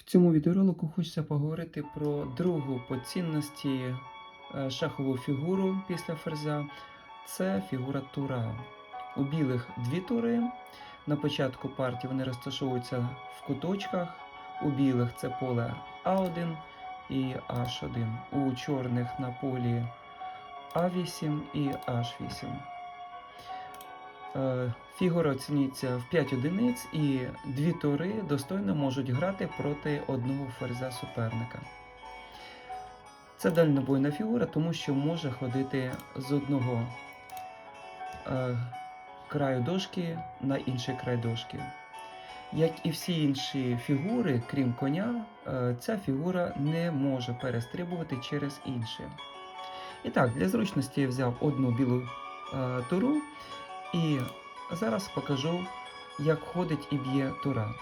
В цьому відеоролику хочеться поговорити про другу по цінності е, шахову фігуру після ферзя. Це фігура тура. У білих дві тури. На початку партії вони розташовуються в куточках. У білих це поле А1 і H1. У чорних на полі А8 і H8. Е, Фігура оцінюється в 5 одиниць, і дві тури достойно можуть грати проти одного ферзя суперника. Це дальнобойна фігура, тому що може ходити з одного е, краю дошки на інший край дошки. Як і всі інші фігури, крім коня, е, ця фігура не може перестрибувати через інші. І так, для зручності я взяв одну білу е, туру. І зараз покажу, як ходить і б'є тура.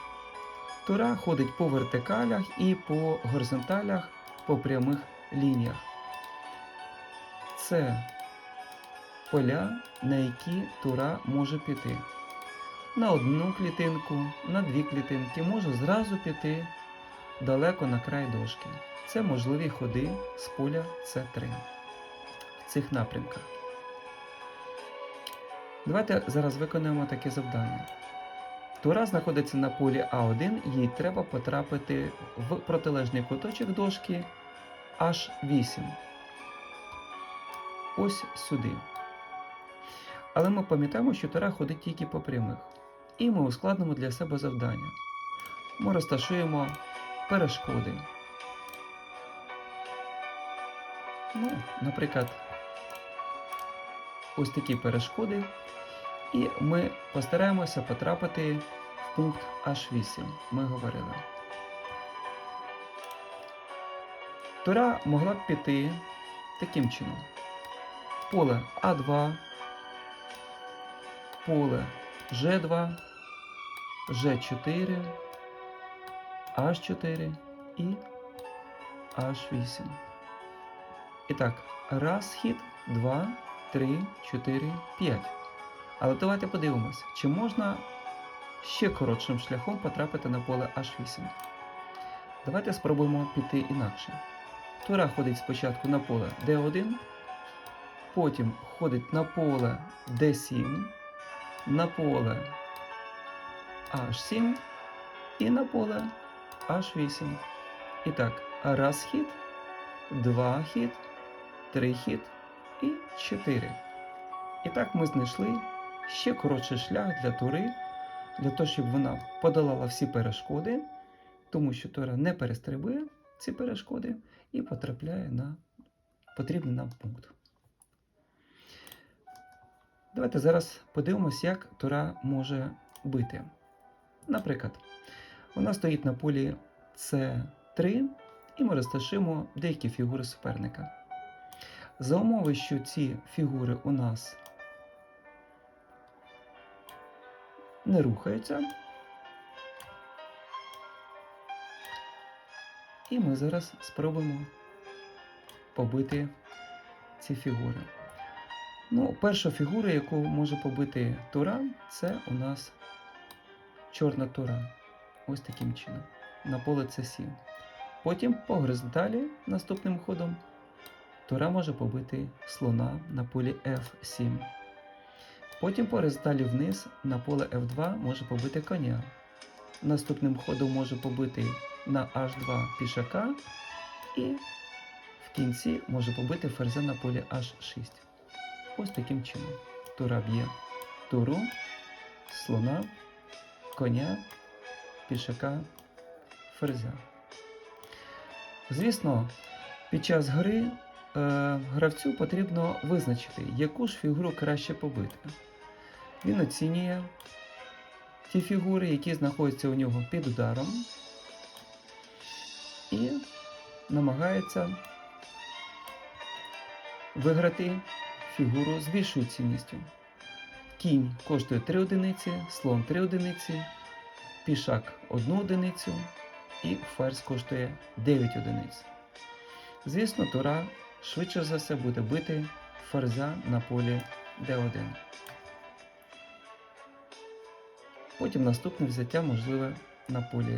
Тура ходить по вертикалях і по горизонталях по прямих лініях. Це поля, на які тура може піти. На одну клітинку, на дві клітинки може зразу піти далеко на край дошки. Це можливі ходи з поля С3 в цих напрямках. Давайте зараз виконуємо таке завдання. Тура знаходиться на полі А1, їй треба потрапити в протилежний куточок дошки H8. Ось сюди. Але ми пам'ятаємо, що тура ходить тільки по прямих. І ми ускладнимо для себе завдання. Ми розташуємо перешкоди. Ну, наприклад, ось такі перешкоди. І ми постараємося потрапити в пункт H8. Ми говорили. Тура могла б піти таким чином: поле А2, поле G2, G4, H4 і H8. І так, раз хід, два, три, чотири, п'ять. Але давайте подивимось, чи можна ще коротшим шляхом потрапити на поле H8. Давайте спробуємо піти інакше. Тура ходить спочатку на поле D1, потім ходить на поле D7, на поле H7 і на поле H8. І так, раз хід, два хід, три хід і чотири. І так ми знайшли ще коротший шлях для тури, для того, щоб вона подолала всі перешкоди, тому що тура не перестрибує ці перешкоди і потрапляє на потрібний нам пункт. Давайте зараз подивимось, як тура може бити. Наприклад, вона стоїть на полі С3, і ми розташуємо деякі фігури суперника. За умови, що ці фігури у нас не рухаються. І ми зараз спробуємо побити ці фігури. Ну, перша фігура, яку може побити тура, це у нас чорна тура. Ось таким чином. На поле С7. Потім по горизонталі наступним ходом тура може побити слона на полі F7. Потім по горизонталі вниз на поле F2 може побити коня. Наступним ходом може побити на H2 пішака. І в кінці може побити ферзя на полі H6. Ось таким чином. Тура б'є туру, слона, коня, пішака, ферзя. Звісно, під час гри гравцю потрібно визначити, яку ж фігуру краще побити. Він оцінює ті фігури, які знаходяться у нього під ударом, і намагається виграти фігуру з більшою цінністю. Кінь коштує 3 одиниці, слон 3 одиниці, пішак 1 одиницю і ферзь коштує 9 одиниць. Звісно, тура швидше за все буде бити ферзя на полі d1. Потім наступне взяття можливе на полі